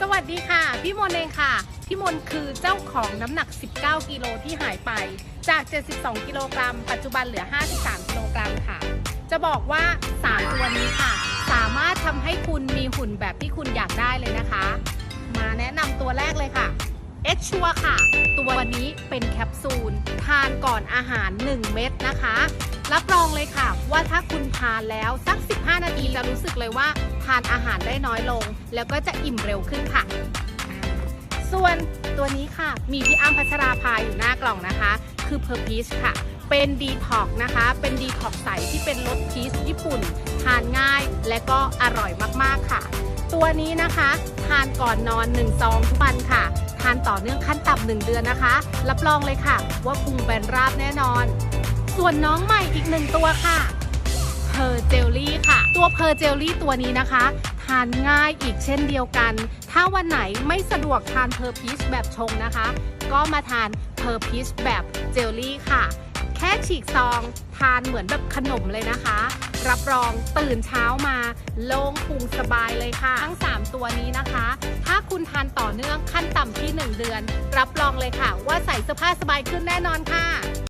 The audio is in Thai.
สวัสดีค่ะ พี่มนเองค่ะ พี่มนคือเจ้าของน้ำหนัก 19 กิโลที่หายไป จาก 72 กิโลกรัม ปัจจุบันเหลือ 53 กิโลกรัมค่ะ จะบอกว่า 3 ตัวนี้ค่ะ สามารถทำให้คุณมีหุ่นแบบที่คุณอยากได้เลยนะคะ มาแนะนำตัวแรกเลยค่ะ เอ็กชัวค่ะ ตัวนี้เป็นแคปซูล ทานก่อนอาหาร 1 เม็ดนะคะ รับรองเลยค่ะ ว่าถ้าคุณทานแล้วสัก 15 นาทีจะรู้สึกเลยว่า ทานอาหารได้น้อยลง แล้วก็จะอิ่มเร็วขึ้นค่ะ ส่วนตัวนี้ค่ะ มีพี่อ้ำพัชราภาอยู่หน้ากล่องนะคะ คือเพอร์พีชค่ะ เป็นดีท็อกนะคะ เป็นดีท็อกใสที่เป็นรสพีชญี่ปุ่น ทานง่ายและก็อร่อยมากๆค่ะ ตัวนี้นะคะ ทานก่อนนอน1ซองทุกวันค่ะานต่อเนื่องขั้นต่ำหนึ่งเดือนนะคะ รับรองเลยค่ะ ว่าพุงแบนราบแน่นอน ส่วนน้องใหม่อีกหนึ่งตัวค่ะเพอร์เจลลี่ค่ะ ตัวเพอร์เจลลี่ตัวนี้นะคะ ทานง่ายอีกเช่นเดียวกัน ถ้าวันไหนไม่สะดวกทานเพอร์พีชแบบชงนะคะ ก็มาทานเพอร์พีชแบบเจลลี่ค่ะ แค่ฉีกซองทานเหมือนแบบขนมเลยนะคะ รับรองตื่นเช้ามา โล่งพุงสบายเลยค่ะ ทั้ง 3 ตัวนี้นะคะ คุณทานต่อเนื่องขั้นต่ำที่ 1 เดือน รับรองเลยค่ะ ว่าใส่เสื้อผ้าสบายขึ้นแน่นอนค่ะ